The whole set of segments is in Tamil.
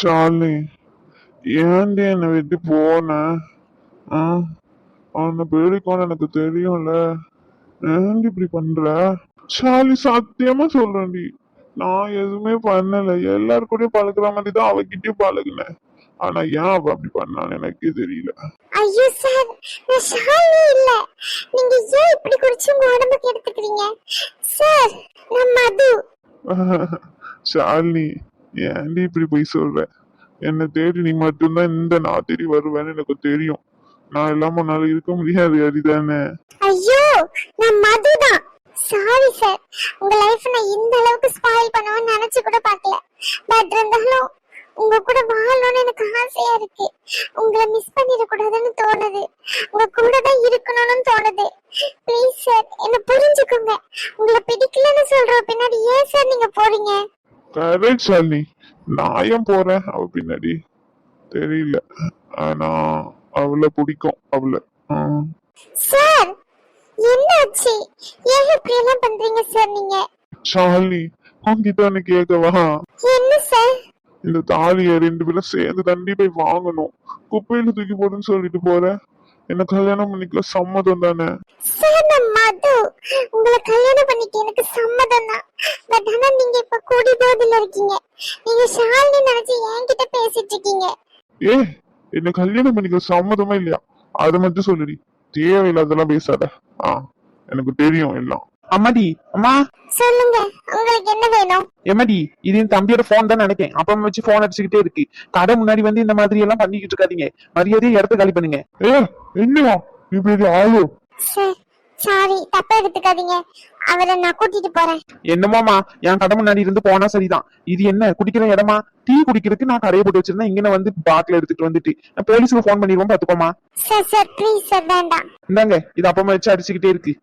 ஷாலினி ஏன்டி என்னை விட்டு போன? ஆ உன்னை பேடிக்கோன்னு எனக்கு தெரியும்ல. ஏன்டி இப்படி பண்ற? ஷாலி சத்தியமா சொல்றேன்டி. நான் எதுவுமே பண்ணல. எல்லாரு கூடயும் பழகுற மாதிரி தான் அவகிட்டயும் பழகுனேன். ஆனா ஏன் அவ அப்படி பண்ணான்னு எனக்கே தெரியல. ஐயோ சார் நான் ஷாலினி இல்ல. நீங்க ஏன் இப்படி குடிச்சு உங்க உடம்புக்கு எடுத்துக்கிறீங்க சார் நான் மது. ஷாலினி ஏன்டி இப்படி போய் சொல்ற? என்னை தேடி நீ மட்டும்தான் இந்த நான் தேடி வருவேன்னு எனக்கு தெரியும். நான் இல்லாம உன்னால இருக்க முடியாது அரிதானே? ஐயோ நான் மதுதான். சாரி சார் உங்க லைஃப் நான் இந்த அளவுக்கு ஸ்பாயில் பண்ணுவேன்னு நினைச்சு கூட பார்க்கல. பட் இருந்தாலும் உங்க கூட வாழணும்னு எனக்கு ஆசையா இருக்கு. உங்களை மிஸ் பண்ணிட கூடாதுன்னு தோணுது. உங்க கூட தான் இருக்கணும்னு தோணுது. ப்ளீஸ் சார் என்ன புரிஞ்சுக்கோங்க. உங்களை பிடிக்கலன்னு சொல்ற பின்னாடி ஏன் சார் நீங்க போறீங்க? கரெக்ட் ஷாலினி நான் ஏன் போறேன். அவ பின்னாடி தெரியல. ஆனா அவளை பிடிக்கும். அவளை. சார் என்னாச்சு? ஏன் இப்படி எல்லாம் பண்றீங்க சார் நீங்க? ஷாலினி உன்கிட்ட ஒண்ணு கேட்கவா என்ன சார்? இந்த தாலியை ரெண்டு பேரும் சேர்ந்து தண்டி போய் வாங்கணும். குப்பையில தூக்கி போடுன்னு சொல்லிட்டு போற. என்ன கல்யாணம் பண்ணிக்க சம்மதம் தானே. மது உங்களை கல்யாணம் பண்ணிக்க எனக்கு சம்மதம் தான். பட் ஆனா நீங்க இப்ப குடி போதில் இருக்கீங்க. நீங்க ஷாலினி நினைச்சு என்கிட்ட பேசிட்டு இருக்கீங்க. ஏ என்ன கல்யாணம் பண்ணிக்க சம்மதமா இல்லையா? அதை மட்டும் சொல்லுடி. தேவையில்லாதெல்லாம் பேசாத. ஆ எனக்கு தெரியும் எல்லாம். அம்மாடி அம்மா. சொல்லுங்க உங்களுக்கு என்ன வேணும்? எம்மாடி இது என் தம்பியோட போன் தான் நினைக்கேன். அப்பா வச்சு போன் அடிச்சுக்கிட்டே இருக்கு. கடை முன்னாடி வந்து இந்த மாதிரி எல்லாம் பண்ணிக்கிட்டு இருக்காதீங்க. மரியாதையை இடத்த காலி பண்ணுங்க. ஏ என்னவா பெரிய ஆளு சார் சாரி தப்பா எடுத்துக்காதீங்க. அவரை நான் கூட்டிட்டு போறேன். என்னமோமா என் கடை முன்னாடி இருந்து போனா சரிதான். இது என்ன குடிக்கிற இடமா? டீ குடிக்கிறதுக்கு நான் கடையை போட்டு வச்சிருந்தேன். இங்க வந்து பாட்டில் எடுத்துட்டு வந்துட்டு நான் போலீஸுக்கு போன் பண்ணிடுவோம் பாத்துக்கோமா சார் சார் ப்ளீஸ் சார் வேண்டாம். இந்தாங்க இது அப்பமா வச்சு அடிச்சுக்கிட்டே இருக்கு.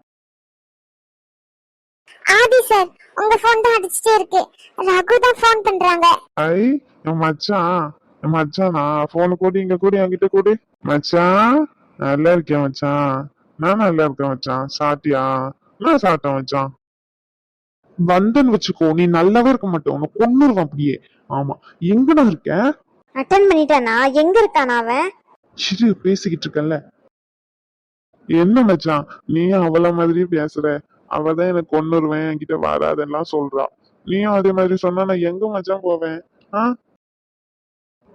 ஆதி சார் உங்க போன் தான் அடிச்சுட்டே இருக்கு. ரகு தான் போன் பண்றாங்க. ஐ என் மச்சான் என் மச்சானா? போனு கூடி இங்க கூடி என்கிட்ட கூடி. மச்சான் நல்லா இருக்கேன் மச்சான். நான் நல்லா இருக்கேன் மச்சான். சாட்டியா நான் சாப்பிட்டேன் மச்சான். வந்தன்னு வச்சுக்கோ நீ நல்லாவே இருக்க மாட்டே. உனக்கு கொன்னுருவான் அப்படியே. ஆமா. எங்கடா இருக்க? அட்டன் பண்ணிட்டானா? எங்க இருக்கானா அவன்? சிறு பேசிக்கிட்டு இருக்கல்ல என்ன மச்சான்? நீ அவள மாதிரி பேசுற. அவதான் எனக்கு கொன்னுருவேன் என்கிட்ட வராதெல்லாம் சொல்றா. நீயும் அதே மாதிரி சொன்னா நான் எங்க மச்சான் போவேன்? ஆ?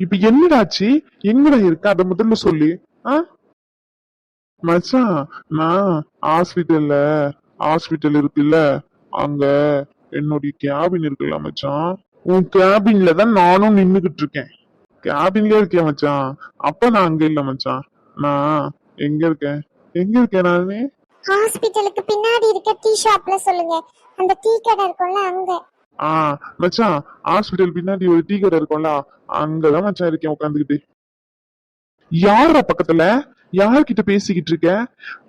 இப்ப என்னடாச்சு எங்கடா இருக்க? அத முதல்ல சொல்லு. ஆ? மச்சான் நான் ஹாஸ்பிட்டல்ல ஹாஸ்பிட்டல் இருக்குல்ல அங்க என்னுடைய கேபின் இருக்குல்ல மச்சான். உன் கேபின்ல தான் நானும் நின்னுகிட்டு இருக்கேன் கேபின்ல இருக்கேன் மச்சான்? அப்ப நான் அங்க இல்ல மச்சான். நான் எங்க இருக்கேன்? எங்க இருக்கேன் நானு? ஹாஸ்பிடலுக்கு பின்னாடி இருக்க டீ ஷாப்ல சொல்லுங்க. அந்த டீ கடை இருக்கும்ல அங்க. ஆ மச்சான் ஹாஸ்பிட்டல் பின்னாடி ஒரு டீ கடை இருக்கும்ல அங்கதான் மச்சான் இருக்கேன் உட்காந்துக்கிட்டு யாரா பக்கத்துல? யார்கிட்ட பேசிக்கிட்டு இருக்க?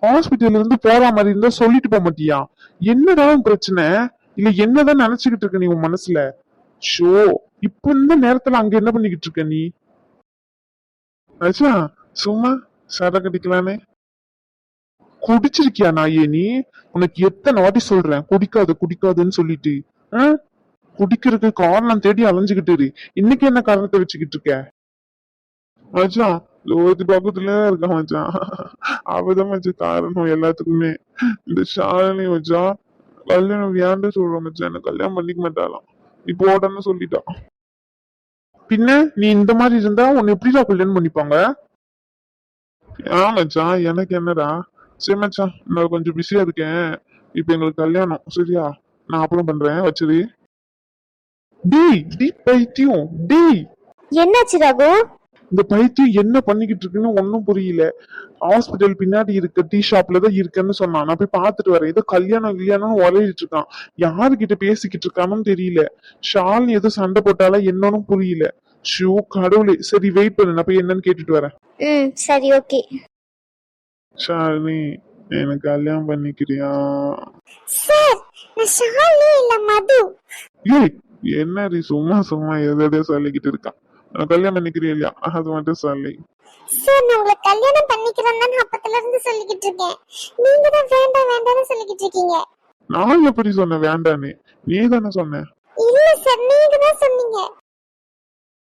ஹாஸ்பிட்டல்ல இருந்து போற மாதிரி இருந்தா சொல்லிட்டு போக மாட்டியா? என்னடா பிரச்சனை? இல்ல என்னதான் நினைச்சுக்கிட்டு இருக்க நீ உன் மனசுல? ஷோ இப்ப இந்த நேரத்துல அங்க என்ன பண்ணிக்கிட்டு இருக்க நீ? சும்மா சரக்கு அடிக்கலானே. குடிச்சிருக்கியா நாயே நீ? உனக்கு எத்தனை வாட்டி சொல்றேன் குடிக்காத குடிக்காதுன்னு சொல்லிட்டு. குடிக்கிறதுக்கு காரணம் தேடி அலைஞ்சுகிட்டு இரு. இன்னைக்கு என்ன காரணத்தை வச்சுக்கிட்டு இருக்க? மச்சான் லோகத்து பக்கத்துல இருக்கா மச்சான். அவதான் மச்சான் காரணம் எல்லாத்துக்குமே. இந்த ஷாலினி மச்சான் கல்யாணம் வியாண்ட சொல்றோம் மச்சான்? என்ன கல்யாணம் பண்ணிக்க மாட்டாளாம். இப்போ உடனே சொல்லிட்டான் பின்ன நீ இந்த மாதிரி இருந்தா உன்னை எப்படிடா கல்யாணம் பண்ணிப்பாங்க? ஆ மச்சான் எனக்கு என்னடா? சரி மச்சான் நான் கொஞ்சம் பிஸியா இருக்கேன். இப்போ எங்களுக்கு கல்யாணம் சரியா? நான் அப்புறம் பண்றேன் வச்சிரு. டேய் டேய் பைத்தியம் டேய். என்னாச்சு ரகு? இந்த பைத்தியம் என்ன பண்ணிக்கிட்டு இருக்குன்னு ஒன்னும் புரியல. ஹாஸ்பிட்டல் பின்னாடி இருக்க டீ ஷாப்ல தான் இருக்கேன்னு சொன்னான். நான் போய் பார்த்துட்டு வரேன். ஏதோ கல்யாணம் கல்யாணம் உரையிட்டு இருக்கான். யாருகிட்ட பேசிக்கிட்டு இருக்கானும் தெரியல. ஷால் ஏதோ சண்டை போட்டாலா என்னன்னு புரியல. ஷூ கடவுளே. சரி வெயிட் பண்ணு. நான் போய் என்னன்னு கேட்டுட்டு வரேன். ம் சரி ஓகே ஷாலினி எனக்கு கல்யாணம் பண்ணிக்கிறியா சார் நான் ஷாலினி இல்ல மது ஏய் என்னடி சும்மா சும்மா எதோ சொல்லிக்கிட்டு இருக்கான் நான் கல்யாணம் பண்ணிக்கிறியா இல்லையா அது மட்டும் சொல்லி சார் நான் உங்களை கல்யாணம் பண்ணிக்கிறேன் தான் அப்பத்துல இருந்து சொல்லிக்கிட்டு இருக்கேன் நீங்க தான் வேண்டாம் வேண்டாம்னு சொல்லிக்கிட்டு இருக்கீங்க நான் எப்படி சொன்னேன் வேண்டான்னு நீ தானே சொன்ன இல்ல சார் நீங்க தான் சொன்னீங்க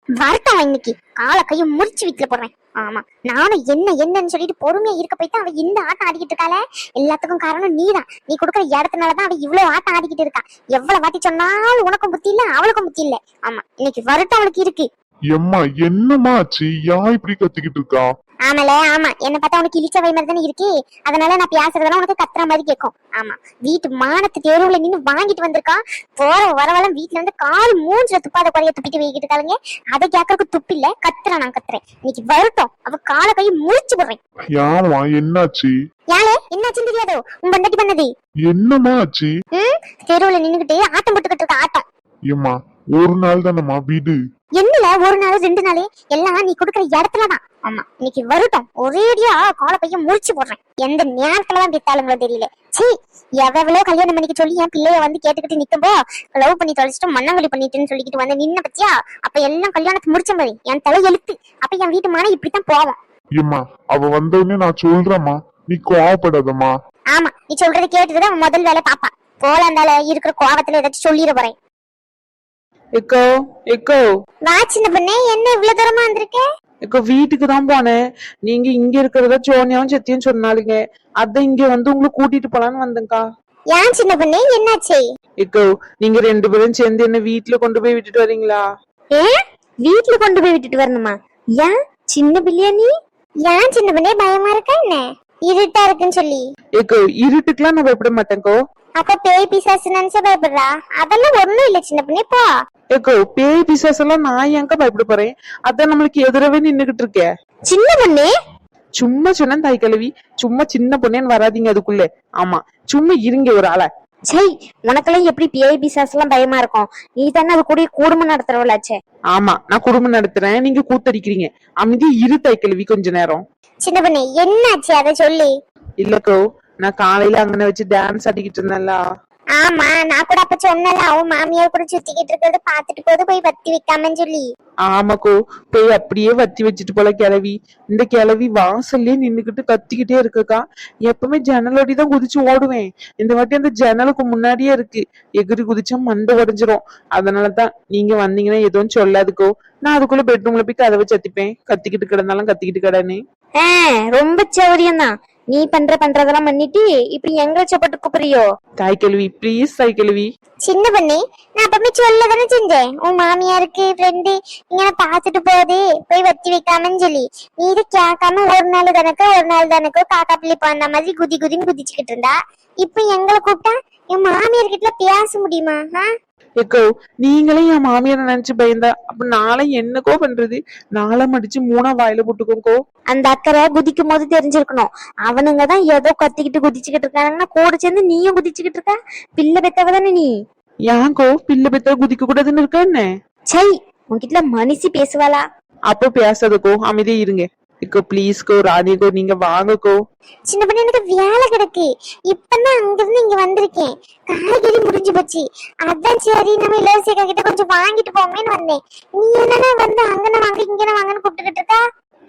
வரட்டும் இன்னைக்கு காலை கையை முறிச்சு வீட்டுல போடுறேன் ஆமா. நானும் என்ன என்னன்னு சொல்லிட்டு பொறுமையா இருக்க போயிட்டு அவ இந்த ஆட்டம் ஆடிக்கிட்டு இருக்காளே. எல்லாத்துக்கும் காரணம் நீதான். நீ கொடுக்குற இடத்துனாலதான் அவ இவ்வளவு ஆட்டம் ஆடிக்கிட்டு இருக்கா. எவ்வளவு வாட்டி சொன்னாலும் உனக்கும் புத்தி இல்ல அவளுக்கும் புத்தி இல்ல. ஆமா. இன்னைக்கு வருத்தம் அவளுக்கு இருக்கு. எம்மா என்னமா ஆச்சு? யா இப்படி கத்திக்கிட்டு இருக்கா? ஆமால ஆமா. என்ன பார்த்தா உனக்கு இழிச்ச வை மாதிரி தானே இருக்கு. அதனால நான் பேசுறதெல்லாம் உனக்கு கத்துற மாதிரி கேட்கும். ஆமா. வீட்டு மானத்து தெருவுல நின்னு வாங்கிட்டு வந்திருக்கான் போற வரவெல்லாம் வீட்டுல வந்து கால் மூஞ்சில துப்பாத குறைய துப்பிட்டு வைக்கிட்டு இருக்காளுங்க. அதை கேட்கறதுக்கு துப்பு இல்ல. கத்துறேன் நான் கத்துறேன். இன்னைக்கு வரட்டும் அவ காலை கை முறிச்சு போடுறேன். யாமா என்னாச்சு? யாரு? என்னாச்சுன்னு தெரியாதோ? உன் பண்டாட்டி பண்ணது. என்னம்மா ஆச்சு? தெருவுல நின்னுகிட்டு ஆட்டம் போட்டுக்கிட்டு இருக்க ஆட்டம். ஏம்மா ஒரு நாள் தானம்மா வீடு. என்னல ஒரு நாள் ரெண்டு நாள்? எல்லாம் நீ கொடுக்குற இடத்துலதான். ஆமா இன்னைக்கு வரட்டும். ஒரேடியா கால பையன் முறிச்சு போடுறேன். எந்த நேரத்துலதான் பெத்தாளுங்களோ தெரியல. சீ எவ்வளவு கல்யாணம் பண்ணிக்க சொல்லி என் பிள்ளைய வந்து கேட்டுக்கிட்டு நிக்கும்போ லவ் பண்ணி தொலைச்சிட்டு மண்ணவழி பண்ணிட்டுன்னு சொல்லிக்கிட்டு வந்து நின்ன பத்தியா? அப்ப எல்லாம் கல்யாணத்தை முடிச்ச மாதிரி. என் தலை எழுத்து. அப்ப என் வீட்டு மானம் இப்படித்தான் போவோம் ஏம்மா அவ வந்தவுடனே நான் சொல்றேம்மா. நீ கோவப்படாதம்மா. ஆமா நீ சொல்றதை கேட்டுட்டு அவன் முதல் வேலை பாப்பா. போலாந்தால இருக்கிற கோவத்துல ஏதாச்சும் சொல்லிட போறேன். எக்கோ எக்கோ. வா சின்ன பொண்ணே என்ன இவ்வளவு தூரமா வந்திருக்க? எக்கோ வீட்டுக்கு தான் போனேன். நீங்க இங்க இருக்கிறத சோனியாவும் செத்தியும் சொன்னாலுங்க அதான் இங்க வந்து உங்களை கூட்டிட்டு போலான்னு வந்தேங்க்கா ஏன் சின்ன பொண்ணே என்னாச்சு? எக்கோ நீங்க ரெண்டு பேரும் சேர்ந்து என்ன வீட்டுல கொண்டு போய் விட்டுட்டு வரீங்களா? ஏன் வீட்ல கொண்டு போய் விட்டுட்டு வரணுமா? ஏன் சின்ன பிள்ளையா நீ? ஏன் சின்ன பண்ணே பயமா இருக்கா என்ன? இருட்டா இருக்குன்னு சொல்லி. எக்கோ இருட்டுக்கெல்லாம் நான் பயப்பட மாட்டேங்கோ அப்ப பேய் பிசாசு நினைச்சா பயப்படுறா? அதெல்லாம் ஒண்ணும் இல்ல சின்ன பண்ணே போ. எக்கோ பேய் பிசாஸ் எல்லாம் நான் ஏங்க பயப்பட போறேன்? அதான் நம்மளுக்கு எதிரவே நின்னுகிட்டு இருக்கேன் சின்ன பொண்ணே? சும்மா சொன்னேன் தாய் கிழவி. சும்மா சின்ன பொண்ணேன்னு வராதீங்க அதுக்குள்ள. ஆமா சும்மா இருங்க ஒரு ஆளை. சை உனக்கெல்லாம் எப்படி பேய் பிசாசு எல்லாம் பயமா இருக்கும்? நீ தானே அது கூட குடும்பம் நடத்துறவளாச்சே. ஆமா நான் குடும்பம் நடத்துறேன். நீங்க கூத்தடிக்கிறீங்க. அமைதி இரு தாய் கிழவி கொஞ்ச நேரம். சின்ன பொண்ணே என்னாச்சு அதை சொல்லி? இல்லக்கோ நான் காலையில அங்கன வச்சு டான்ஸ் ஆடிக்கிட்டு இருந்தேன்ல. ஆமா நான் கூட அப்ப சொன்னல அவன் மாமியார் கூட சுத்திக்கிட்டு இருக்கிறது பாத்துட்டு போது போய் வத்தி வைக்காமன்னு சொல்லி. ஆமாக்கோ போய் அப்படியே வத்தி வச்சுட்டு போல கிளவி. இந்த கிளவி வாசல்லே நின்னுக்கிட்டு கத்திக்கிட்டே இருக்குக்கா. எப்பவுமே ஜன்னலோடி தான் குதிச்சு ஓடுவேன். இந்த வாட்டி அந்த ஜன்னலுக்கு முன்னாடியே இருக்கு. எகிரி குதிச்சா மண்டை உடைஞ்சிரும். அதனாலதான் நீங்க வந்தீங்கன்னா எதுவும் சொல்லாதுக்கோ. நான் அதுக்குள்ள பெட்ரூம்ல போய் கதவை சத்திப்பேன். கத்திக்கிட்டு கிடந்தாலும் கத்திக்கிட்டு கிடனே ரொம்ப சௌரியம் தான் நீ பண்ற பண்றதெல்லாம் பண்ணிட்டு இப்படி எங்க சப்பட்டு கூப்பிடுறியோ தாய் கிழவி ப்ளீஸ் தாய் கிழவி. சின்ன பண்ணி நான் அப்பவே சொல்ல தானே செஞ்சேன். உன் மாமியாருக்கு ஃப்ரெண்டு இங்க பாத்துட்டு போகுது. போய் வத்தி வைக்காமன்னு சொல்லி. நீ இதை கேட்காம ஒரு நாள் தானக்கோ ஒரு நாள் தானக்கோ காக்கா பிள்ளை போன மாதிரி குதி குதின்னு குதிச்சுக்கிட்டு இருந்தா. இப்ப எங்களை கூப்பிட்டா என் மாமியார் கிட்ட பேச முடியுமா ஆ? எக்கோ நீங்களே என் மாமியாரை நினைச்சு பயந்தா அப்ப நாளை என்னக்கோ பண்றது? நாளை மடிச்சு மூணா வாயில போட்டுக்கோங்கோ. அந்த அக்கறை குதிக்கும் போது தெரிஞ்சிருக்கணும். அவனுங்க தான் ஏதோ கத்திக்கிட்டு குதிச்சுக்கிட்டு இருக்காங்கன்னா கூட சேர்ந்து நீயும் குதிச்சுக்கிட்டு இருக்க? பிள்ளை பெத்தவ தானே நீ? ஏன்கோ பிள்ளை பெத்த குதிக்க கூடாதுன்னு இருக்கா என்ன? சை உன்கிட்ட மனுஷி பேசுவாளா? அப்போ பேசாதக்கோ அமைதியா இருங்க. இக்கோ ப்ளீஸ்கோ ராணிகோ நீங்க வாங்கக்கோ. சின்ன பண்ணி எனக்கு வேலை கிடக்கு. இப்பதான் அங்கிருந்து இங்க வந்திருக்கேன். காய்கறி முடிஞ்சு போச்சு. அதான் சரி நம்ம இளவரசியக்கா கிட்ட கொஞ்சம் வாங்கிட்டு போமேன்னு வந்தேன். நீ என்னன்னா வந்து அங்கன வாங்க இங்கன வாங்கன்னு கூப்பிட்டுக்கிட்டு இருக்கா?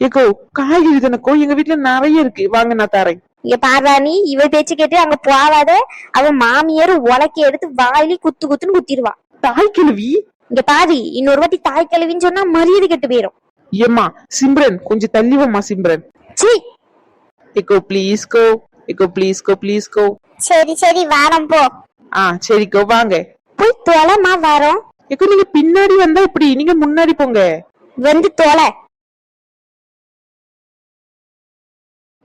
ஏக்கோ காய்கறி தானக்கோ? எங்க வீட்டுல நிறைய இருக்கு. வாங்க நான் தரேன். இங்க பாராணி இவ பேச்சு கேட்டு அங்க போவாத. அவன் மாமியார் உலக்கி எடுத்து வாயிலி குத்து குத்துன்னு குத்திடுவா. தாய் கிழவி? இங்க பாரு இன்னொரு வாட்டி தாய் கிழவின்னு சொன்னா மரியாதை கெட்டு போயிரும். ஏம்மா சிம்ரன் கொஞ்சம் தள்ளி வாம்மா சிம்ரன். சீ. ஏக்கோ ப்ளீஸ்கோ ஏக்கோ ப்ளீஸ்கோ ப்ளீஸ்கோ சரி சரி வாரம் போ. ஆ சரிக்கோ வாங்க. போய் தொலைமா வரோம். ஏக்கோ நீங்க பின்னாடி வந்தா இப்படி நீங்க முன்னாடி போங்க. வந்து தொலை.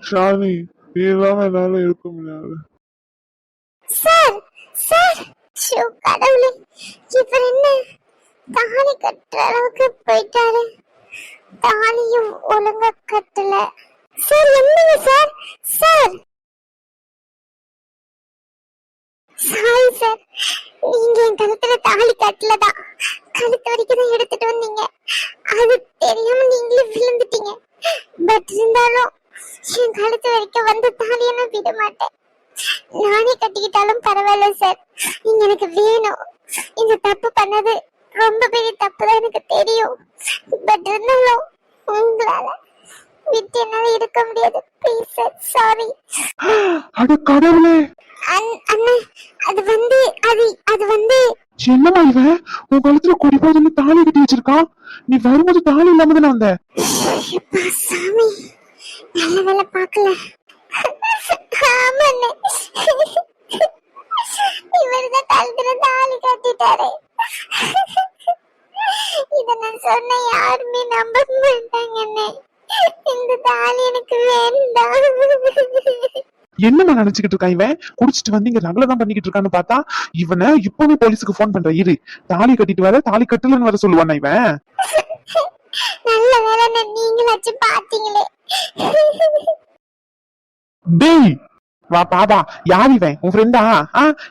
ஷாலினி நீ இல்லாம என்னால இருக்க முடியாது. Sir sir. ஷோ கடவுளே. இவர் என்ன தாலி கட்டுற அளவுக்கு போயிட்டாரு. தாலியும் ஒழுங்கா கட்டல. சார் என்னங்க சார்? சார்! Sorry sir. நீங்க என் கழுத்துல தாலி கட்டலதான் கழுத்து வரைக்கும் தான் எடுத்துட்டு வந்தீங்க. அது தெரியாம நீங்களே விழுந்துட்டீங்க. பட் இருந்தாலும் என் கழுத்து வரைக்கும் வந்து தாலியை நான் விட மாட்டேன். நானே கட்டிக்கிட்டாலும் பரவாயில்ல சார். நீங்க எனக்கு வேணும். இந்த தப்பு பண்ணது ரொம்ப பெரிய தப்பு தான் எனக்கு தெரியும். பட் இருந்தாலும் உங்களால விட்டு என்னால இருக்க முடியாது. ப்ளீஸ் சார் சாரி அட கடவுளே. அண்ணா அது வந்து அது அது வந்து என்னம்மா இவன் உன் கழுத்துல கொடி போதுன்னு தாலி கட்டி வச்சிருக்கான் நீ வரும்போது தாலி இல்லாம தானே வந்த? சாமி. நல்ல வேலை பார்க்கல. ஆமாண்ணே. இவர்தான் கழுத்துல தாலி கட்டிட்டாரு. இத நான் சொன்ன யாருமே நம்ப இந்த தாலி எனக்கு வேண்டாம். என்னம்மா நினைச்சுக்கிட்டு இருக்கான் இவன்? குடிச்சிட்டு வந்து இங்க ரகல தான் பண்ணிக்கிட்டு இருக்கான்னு பார்த்தா இவனை இப்பவே போலீஸுக்கு ஃபோன் பண்ற. இரு தாலி கட்டிட்டு வர தாலி கட்டலன்னு வர சொல்லுவானா இவன்? நல்ல வேலை நீங்களாச்சும் பாத்தீங்களே டேய் வா பாபா யார் இவன்? உன் ஃப்ரெண்டா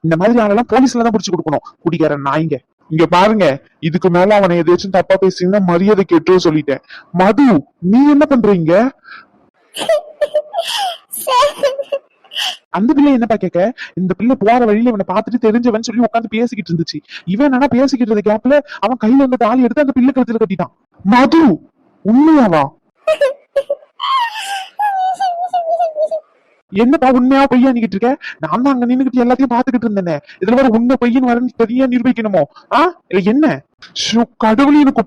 இந்த மாதிரி ஆளெல்லாம் போலீஸ்ல தான் புடிச்சு கொடுக்கணும். குடிக்காரன் நாய்ங்க இங்க. பாருங்க. இதுக்கு மேல அவனை எதாச்சும் தப்பா பேசிங்கன்னா மரியாதை கேட்டு சொல்லிட்டேன். மது நீ என்ன பண்றீங்க? அந்த பிள்ளை என்னப்பா கேட்க இந்த பிள்ளை போற வழியில இவனை பார்த்துட்டு தெரிஞ்சவன் சொல்லி உட்காந்து பேசிக்கிட்டு இருந்துச்சு. இவன் என்னன்னா பேசிக்கிட்டு இருந்த கேப்ல அவன் கையில இருந்த தாலி எடுத்து அந்த பிள்ளை கழுத்துல கட்டிட்டான். மது உண்மையாவா? என்னப்பா உண்மையா பொய்யா நிக்கிட்டு இருக்க நான் தான் அங்க நின்னுகிட்டு எல்லாத்தையும் பாத்துக்கிட்டு இருந்தேனே. இதுல வர உண்மை பொய்யன்னு வரன்னு சரியா நிரூபிக்கணுமோ? ஆ? இல்ல என்ன? ஷோ, எனக்கு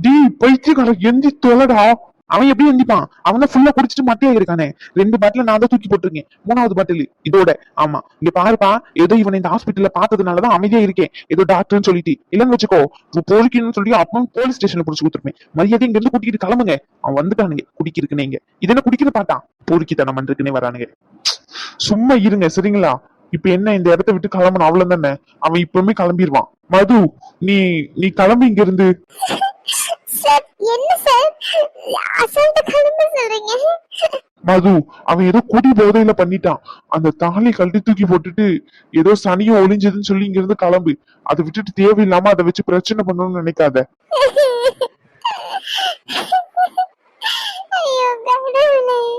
டி பைத்தியக்கார எந்தி தொலைடா. அவன் எப்படி எந்திப்பான். அவன் தான் ஃபுல்லா குடிச்சிட்டு மட்டையா இருக்கானே. ரெண்டு பாட்டில நான் தான் தூக்கி போட்டிருக்கேன். மூணாவது பாட்டில் இதோட. ஆமா. இங்க பாருப்பா ஏதோ இவனை இந்த ஹாஸ்பிட்டல்ல பார்த்ததுனாலதான் அமைதியா இருக்கேன். ஏதோ டாக்டர்னு சொல்லிட்டு. இல்லன்னு வச்சுக்கோ பொறுக்கணும்னு சொல்லி அப்பவும் போலீஸ் ஸ்டேஷன்ல புடிச்சு கொடுத்துருப்பேன். மரியாதை இங்க இருந்து கூட்டிட்டு கிளம்புங்க. அவன் வந்துட்டானுங்க. குடிக்கிறதுக்குன்னு இங்க. இதென்ன குடிக்கிற பாட்டான் பொறுக்கித்தனம் பண்றதுக்குன்னே வரானுங்க. சும்மா இருங்க சரிங்களா? இப்ப என்ன இந்த இடத்த விட்டு கிளம்பணும்? அவ்வளவு தானே அவன் இப்பவுமே கிளம்பிடுவான் மது நீ நீ கிளம்பி இங்க இருந்து. சார் என்ன சார்? அசால்ட்ட கிளம்ப சொல்றீங்க? மது அவன் ஏதோ குடி போதையில பண்ணிட்டான். அந்த தாலி கழட்டி தூக்கி போட்டுட்டு ஏதோ சனியும் ஒளிஞ்சதுன்னு சொல்லி இங்க இருந்து கிளம்பு. அதை விட்டுட்டு தேவையில்லாம அதை வச்சு பிரச்சனை பண்ணணும்னு நினைக்காத.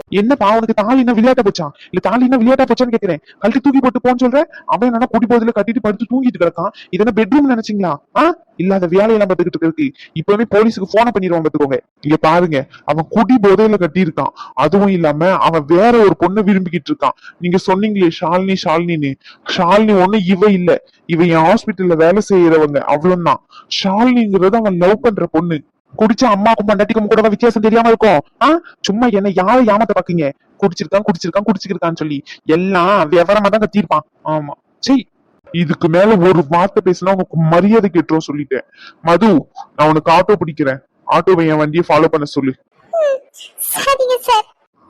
என்ன கடவுளே தாலி என்ன விளையாட்ட போச்சான் இல்ல தாலினா விளையாட்டா போச்சான்னு கேக்குறேன். கழட்டி தூக்கி போட்டு போன்னு சொல்ற? அவன் என்னன்னா குடி போதில கட்டிட்டு படுத்து தூங்கிட்டு கிடக்கான். இது என்ன பெட்ரூம் நினைச்சீங்களா? ஆ? இல்லாத வேலையெல்லாம் பார்த்துக்கிட்டு இருக்கு. இப்பவே போலீஸுக்கு போன பண்ணிடுவாங்க பாத்துக்கோங்க இங்க பாருங்க அவன் குடி போதையில கட்டி இருக்கான் அதுவும் இல்லாம அவன் வேற ஒரு பொண்ணை விரும்பிக்கிட்டு இருக்கான். நீங்க சொன்னீங்களே ஷாலினி ஷாலினின்னு. ஷாலினி ஒண்ணு இவ இல்ல. இவ என் ஹாஸ்பிட்டல்ல வேலை செய்யறவங்க அவ்வளவுதான். ஷாலினிங்கிறது அவன் லவ் பண்ற பொண்ணு. குடிச்ச அம்மாக்கும் பொண்டாட்டிக்கும் கூட வித்தியாசம் தெரியாம இருக்கும்? ஆ? சும்மா என்ன யாரை ஏமாத்த பாக்கீங்க குடிச்சிருக்கான் குடிச்சிருக்கான் குடிச்சிருக்கான்னு சொல்லி. எல்லாம் விவரமா தான் கத்திருப்பான் ஆமா. சரி இதுக்கு மேல ஒரு வார்த்தை பேசினா உனக்கு மரியாதை கேட்டுரும் சொல்லிட்டேன். மது நான் உனக்கு ஆட்டோ பிடிக்கிறேன். ஆட்டோவை என் வண்டியை ஃபாலோ பண்ண சொல்லு.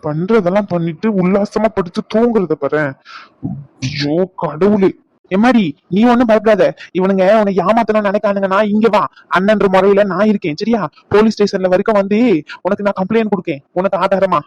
பண்றதெல்லாம் பண்ணிட்டு உல்லாசமா படுத்து தூங்குறத பாரு ஐயோ கடவுளே. எம்மாடி நீ ஒண்ணும் பயப்படாத. இவனுங்க உன்னை ஏமாத்தணும்னு நினைக்கானுங்கன்னா இங்க வா. அண்ணன்ற முறையில நான் இருக்கேன். சரியா? போலீஸ் ஸ்டேஷன்ல வரைக்கும் வந்து உனக்கு நான் கம்ப்ளைண்ட் கொடுக்கேன். உனக்கு ஆதாரமா?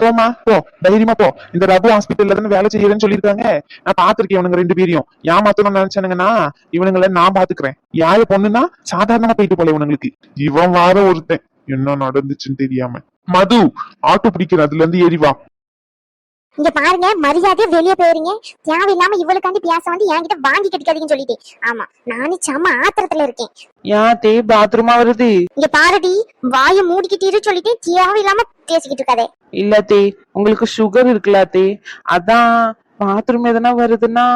போமா போ. தைரியமா போ. இந்த ரகு ஹாஸ்பிட்டல்ல தானே வேலை செய்யறேன்னு சொல்லியிருக்காங்க. நான் பாத்திருக்கேன் இவனுங்க ரெண்டு பேரையும். ஏமாத்தணும்னு நினைச்சானுங்கன்னா இவனுங்களை நான் பாத்துக்கிறேன் யாரு பொண்ணுன்னா சாதாரணமா போயிட்டு போல இவனுங்களுக்கு. இவன் வார ஒருத்தன். என்ன நடந்துச்சுன்னு தெரியாம. மது ஆட்டோ பிடிக்கிற அதுல இருந்து ஏறி வா. இங்க பாருங்க மரியாதையா வெளியே போயிருங்க. தேவையில்லாம இவளுக்காண்டி பேச வந்து என்கிட்ட வாங்கி கட்டிக்காதீங்கன்னு சொல்லிட்டு ஆமா நானும் செம்ம ஆத்திரத்துல இருக்கேன். ஏன் தே பாத்ரூமா வருது? இங்க பாருடி வாயை மூடிக்கிட்டு இரு சொல்லிட்டு தேவையில்லாம பேசிக்கிட்டு இருக்காதே. இல்ல தே உங்களுக்கு சுகர் இருக்குல்ல தே. அதான் பாத்ரூம் எதனா வருதுன்னா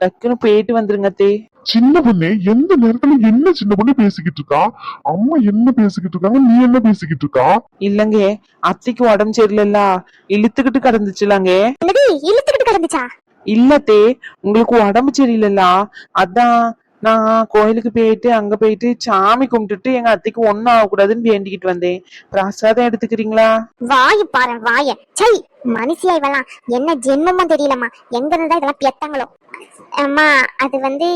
டக்குன்னு போயிட்டு வந்துருங்க தே சின்ன பொண்ணு எந்த நேரத்துல என்ன சின்ன பொண்ணு பேசிக்கிட்டு இருக்கா? அம்மா என்ன பேசிக்கிட்டு இருக்காங்க நீ என்ன பேசிக்கிட்டு இருக்கா? இல்லங்க அத்தைக்கு உடம்பு சரியில்லைல்ல. இழுத்துக்கிட்டு கிடந்துச்சுலாங்க. இழுத்துக்கிட்டு கிடந்துச்சா? இல்ல தே உங்களுக்கு உடம்பு சரியில்லைல்ல. அதான் நான் கோயிலுக்கு போயிட்டு அங்க போயிட்டு சாமி கும்பிட்டுட்டு எங்க அத்தைக்கு ஒண்ணும் ஆகக்கூடாதுன்னு வேண்டிக்கிட்டு வந்தேன். பிரசாதம் எடுத்துக்கிறீங்களா? வாய பாரு வாய. சை மனுஷியா இவெல்லாம். என்ன ஜென்மமோ தெரியலம்மா. எங்க இருந்தா இதெல்லாம் பெத்தாங்களோ? அம்மா அது வந்து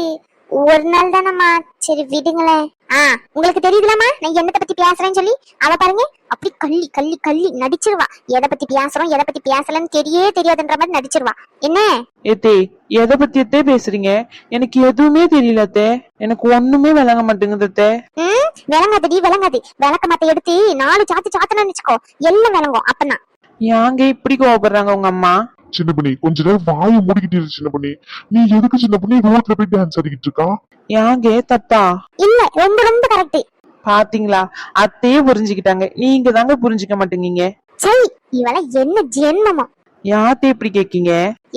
ஒரு நாள் தானம்மா? சரி விடுங்களேன் ஆ உங்களுக்கு தெரியுதுலம்மா? நான் என்னத்தை பத்தி பேசுறேன்னு சொல்லி? அவ பாருங்க அப்படி கள்ளி கள்ளி கள்ளி நடிச்சிருவா. எதை பத்தி பேசுறோம் எதை பத்தி பேசலன்னு தெரியவே தெரியாதுன்ற மாதிரி நடிச்சிருவா. என்ன? ஏத்தே எதை பத்தி அத்தே பேசுறீங்க? எனக்கு எதுவுமே தெரியல அத்தே. எனக்கு ஒண்ணுமே விளங்க மாட்டேங்குது அத்தே. ம் விளங்காதடி விளங்காது. விளக்க மாத்த எடுத்து நாலு சாத்து சாத்துன்னு நினைச்சுக்கோ எல்லாம் விளங்கும் அப்பதான் ஏங்க இப்படி கோவப்படுறாங்க உங்க அம்மா? சின்ன பொண்ணு கொஞ்ச நேரம் வாயை மூடிக்கிட்டு இரு சின்ன பொண்ணு நீ எதுக்கு சின்ன பொண்ணு ரோட்ல போய் டான்ஸ் ஆடிக்கிட்டு இருக்கா? ஏங்க தப்பா? இல்ல ரொம்ப ரொம்ப கரெக்ட் பாத்தீங்களா? அத்தையே புரிஞ்சுக்கிட்டாங்க. நீங்க தாங்க புரிஞ்சுக்க மாட்டேங்கீங்க. சை இவள என்ன ஜென்மமோ? யாத்தே இப்படி கேக்கீங்க?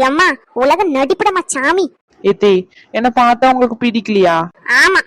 எம்மா உலக நடிப்புடமா சாமி. ஏத்தே என்ன பார்த்தா உங்களுக்கு பிடிக்கலையா? ஆமா.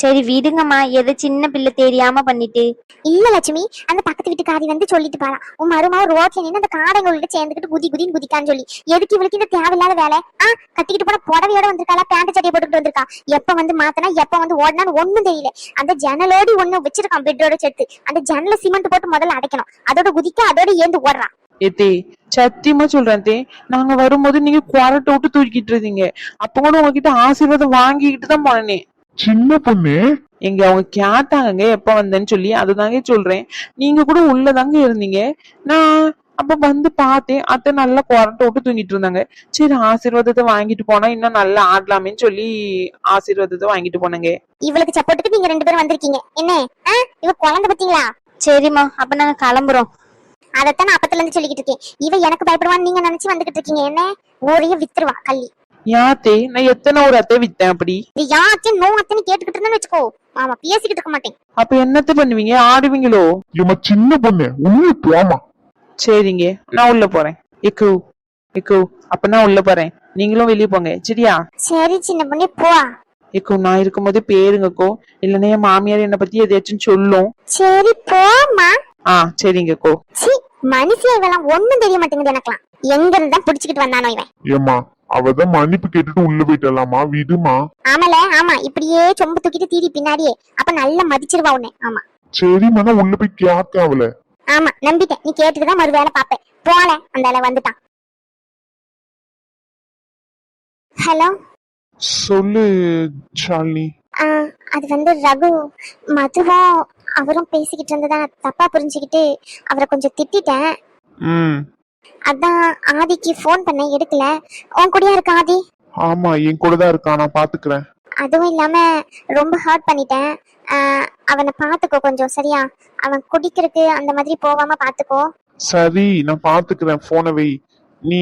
சரி விடுங்கம்மா. எது சின்ன பிள்ளை தெரியாம பண்ணிட்டு. இல்ல லட்சுமி. அந்த பக்கத்து வீட்டுக்காரி வந்து சொல்லிட்டு பாரா உன் மருமாவை ரோட்ல நின்று அந்த காடைங்களோட சேர்ந்துக்கிட்டு குதி குதின்னு குதிக்கான்னு சொல்லி. எதுக்கு இவளுக்கு இந்த தேவையில்லாத வேலை? ஆ கட்டிக்கிட்டு போன புடவையோட வந்திருக்காளா? பேண்ட் சட்டையை போட்டுக்கிட்டு வந்திருக்கா? எப்ப வந்து மாத்தனா எப்ப வந்து ஓடனான்னு ஒண்ணும் தெரியல. அந்த ஜன்னலோடி ஒண்ணு வச்சிருக்கான் பெட்டோட சேர்த்து. அந்த ஜன்னல சிமெண்ட் போட்டு முதல்ல அடைக்கணும். அதோட குதிக்க அதோட ஏந்து ஓடுறான். ஏத்தே சத்தியமா சொல்றேன் தே நாங்க வரும்போது நீங்க குவாரட்டை விட்டு தூக்கிட்டு இருந்தீங்க. அப்ப கூட உங்ககிட்ட ஆசீர்வாதம் வாங்கிக்கிட்டு தான் போனேனே. சின்ன பொண்ணு? எங்க அவங்க கேட்டாங்கங்க எப்ப வந்தேன்னு சொல்லி அதுதாங்க சொல்றேன். நீங்க கூட உள்ளதாங்க இருந்தீங்க. நான் அப்ப வந்து பார்த்தேன் அத்தை நல்லா குவாரட்டை விட்டு தூங்கிட்டு இருந்தாங்க. சரி ஆசீர்வாதத்தை வாங்கிட்டு போனா இன்னும் நல்லா ஆடலாமேன்னு சொல்லி ஆசீர்வாதத்தை வாங்கிட்டு போனேங்க. இவளுக்கு சப்போர்ட்டுக்கு நீங்க ரெண்டு பேரும் வந்திருக்கீங்க. என்ன? இவ குழந்தை பாத்தீங்களா? சரிம்மா அப்ப நாங்க கிளம்புறோம். அதைத்தான் நான் அப்பத்துல இருந்து சொல்லிக்கிட்டு இருக்கேன். இவ எனக்கு பயப்படுவான்னு நீங்க நினைச்சு வந்துகிட்டு இருக்கீங்க. என்ன? ஊரைய வித்துருவா கள்ளி. யாத்தே நான் எத்தனை ஒரு அத்தை வித்தேன் அப்படி? இது யாச்சும் நோ அத்தனை கேட்டுக்கிட்டு இருந்தேன்னு வச்சுக்கோ. ஆமா பேசிக்கிட்டு இருக்க மாட்டேன். அப்ப என்னத்த பண்ணுவீங்க? ஆடுவீங்களோ? ஏம்மா சின்ன பொண்ணு உள்ள போமா? சரிங்க நான் உள்ள போறேன். எக்கு எக்கு அப்ப நான் உள்ள போறேன். நீங்களும் வெளியே போங்க சரியா? சரி சின்ன பொண்ணே போ. எக்கோ நான் இருக்கும்போது பேருங்கக்கோ. இல்லைன்னா என் மாமியார் என்னை பத்தி எதையாச்சும் சொல்லும். சரி போமா ஆ சரிங்கக்கோ. சி மனுஷன் இவெல்லாம் ஒண்ணும் தெரிய மாட்டேங்குது எனக்கெல்லாம். எங்க இருந்தா புடிச்சுக்கிட்டு வந்தானோ இவன். ஏம்மா அவதான் மன்னிப்பு கேட்டுட்டு உள்ள போயிட்டலாமா? விடுமா? ஆமால ஆமா. இப்படியே சொம்பு தூக்கிட்டு தீடி பின்னாடியே. அப்ப நல்லா மதிச்சிருவா உன்னை. ஆமா. சரிம்மா நான் உள்ள போய் கேட்க அவள. ஆமா நம்பிட்டேன். நீ கேட்டுட்டுதான் மறு வேலை பாப்பேன் போல அந்த வந்துட்டான். ஹலோ? சொல்லு ஷாலினி. அது வந்து ரகு. மதுவும் அவரும் பேசிக்கிட்டு இருந்ததா தப்பா புரிஞ்சுக்கிட்டு அவரை கொஞ்சம் திட்டிட்டேன். அதான் ஆதிக்கு ஃபோன் பண்ண எடுக்கல. உன் கூடயா இருக்க ஆதி? ஆமா என் கூட தான் இருக்கான் நான் பாத்துக்கிறேன். அதுவும் இல்லாம ரொம்ப ஹர்ட் பண்ணிட்டேன். அவனை பாத்துக்கோ கொஞ்சம் சரியா? அவன் குடிக்கிறதுக்கு அந்த மாதிரி போகாம பாத்துக்கோ. சரி நான் பாத்துக்கிறேன் போனை வை. நீ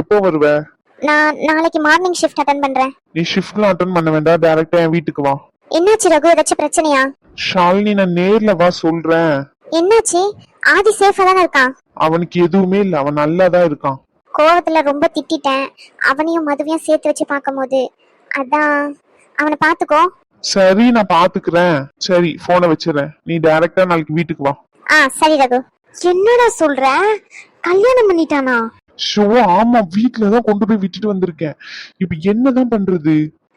எப்போ வருவ? நான் நாளைக்கு மார்னிங் ஷிஃப்ட் அட்டன் பண்றேன். நீ ஷிஃப்ட்லாம் அட்டன் பண்ண வேண்டாம் டைரக்டா என் வீட்டுக்கு வா. என்னாச்சு ரகு ஏதாச்சும் பிரச்சனையா? ஷாலினி நான் நேர்ல வா சொல்றேன். என்னாச்சு? ஆதி சேஃபா தானே இருக்கான் அவனுக்கு எதுவுமே இல்ல. அவன் நல்லா தான் இருக்கான். கோவத்துல ரொம்ப திட்டிட்டேன். அவனையும் மதுவையும் சேர்த்து வச்சு பார்க்கும்போது அதான் அவனை பாத்துக்கோ சரி நான் பாத்துக்கிறேன் சரி போனை வச்சிடறேன். நீ டைரக்டா நாளைக்கு வீட்டுக்கு வா. ஆ சரி ரகு. என்னடா சொல்ற? கல்யாணம் பண்ணிட்டானா? ஷோ ஆமா வீட்டுலதான் கொண்டு போய் விட்டுட்டு வந்திருக்கேன். இப்ப என்னதான் பண்றது?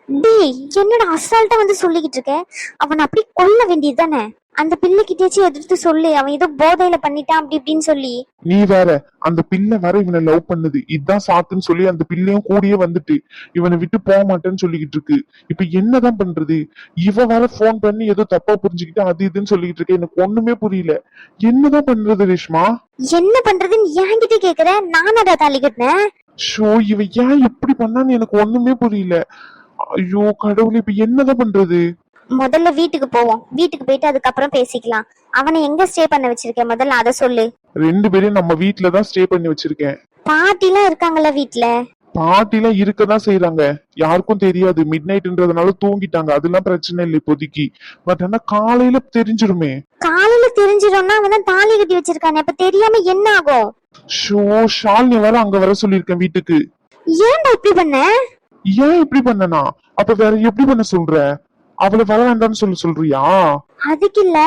டேய் என்னடா அசால்ட்டா வந்து சொல்லிக்கிட்டு இருக்க? அவன் அப்படி கொல்ல வேண்டியது தானே அந்த பிள்ளைகிட்டயாச்சும் எதிர்த்து சொல்லு அவன் ஏதோ போதையில பண்ணிட்டான் அப்படி இப்படின்னு சொல்லி. நீ வேற அந்த பிள்ளை வேற இவனை லவ் பண்ணுது. இதான் சாக்குன்னு சொல்லி அந்த பிள்ளையும் கூடயே வந்துட்டு இவனை விட்டு போக மாட்டேன்னு சொல்லிக்கிட்டு இருக்கு. இப்ப என்னதான் பண்றது? இவ வேற ஃபோன் பண்ணி ஏதோ தப்பா புரிஞ்சுக்கிட்டு அது இதுன்னு சொல்லிக்கிட்டு இருக்கு. எனக்கு ஒண்ணுமே புரியல. என்னதான் பண்றது ரேஷ்மா? என்ன பண்றதுன்னு என்கிட்ட கேக்குற? நானடா தாலி கட்டினேன். ஷோ இவ ஏன் இப்படி பண்ணான்னு எனக்கு ஒண்ணுமே புரியல. ஐயோ கடவுளே இப்ப என்னதான் பண்றது? முதல்ல வீட்டுக்கு போவோம். வீட்டுக்கு போயிட்டு அதுக்கப்புறம் பேசிக்கலாம். அவனை எங்க ஸ்டே பண்ண வச்சிருக்க முதல்ல அதை சொல்லு. ரெண்டு பேரையும் நம்ம வீட்டுலதான் ஸ்டே பண்ணி வச்சிருக்கேன். பாட்டிலாம் இருக்காங்கல்ல வீட்ல? பாட்டிலாம் இருக்கதான் செய்யறாங்க யாருக்கும் தெரியாது. மிட் நைட்ன்றதுனால தூங்கிட்டாங்க. அதெல்லாம் பிரச்சனை இல்லை இப்போதைக்கு. பட் ஆனா காலையில தெரிஞ்சிருமே. காலையில தெரிஞ்சிடும்னா அவன் தான் தாலி கட்டி வச்சிருக்கானே. அப்ப தெரியாம என்ன ஆகும்? ஷோ ஷாலினி வேற அங்க வர சொல்லியிருக்கேன் வீட்டுக்கு. ஏன்டா இப்படி பண்ண? ஏன் இப்படி பண்ணனா? அப்ப வேற எப்படி பண்ண சொல்ற? அவளை வர வேண்டாம்னு சொல்ல சொல்றியா? அதுக்கு இல்ல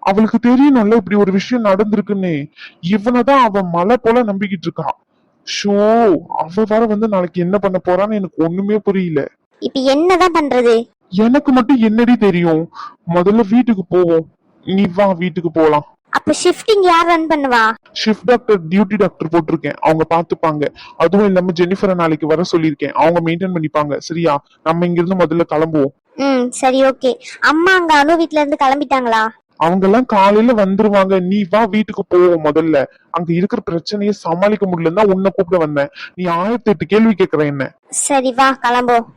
அவளுக்கு தெரியணும்ல இப்படி ஒரு விஷயம் நடந்திருக்குன்னு. இவனதான் அவ மலை போல நம்பிக்கிட்டு இருக்கா ஷோ அவ வேற வந்து நாளைக்கு என்ன பண்ண போறான்னு எனக்கு ஒண்ணுமே புரியல. இப்ப என்னதான் பண்றது? எனக்கு மட்டும் என்னடி தெரியும்? முதல்ல வீட்டுக்கு போவோம். நீ வா வீட்டுக்கு போலாம். அப்ப ஷிஃப்டிங் யார் ரன் பண்ணுவா? ஷிஃப்ட் டாக்டர் டியூட்டி டாக்டர் போட்டிருக்கேன். அவங்க பாத்துப்பாங்க அதுவும் இல்லாம ஜெனிஃபரை நாளைக்கு வர சொல்லியிருக்கேன். அவங்க மெயின்டைன் பண்ணிப்பாங்க. சரியா? நம்ம இங்க இருந்து முதல்ல கிளம்புவோம். ம் சரி ஓகே அம்மா அங்க அனு வீட்ல இருந்து கிளம்பிட்டாங்களா? அவங்க எல்லாம் காலையில வந்துருவாங்க. நீ வா வீட்டுக்கு போவோம் முதல்ல. அங்க இருக்கிற பிரச்சனையை சமாளிக்க முடியலன்னா உன்னை கூப்பிட வந்தேன். நீ ஆயிரத்தி எட்டு கேள்வி கேக்குற என்ன? சரி வா கிளம்புவோம்.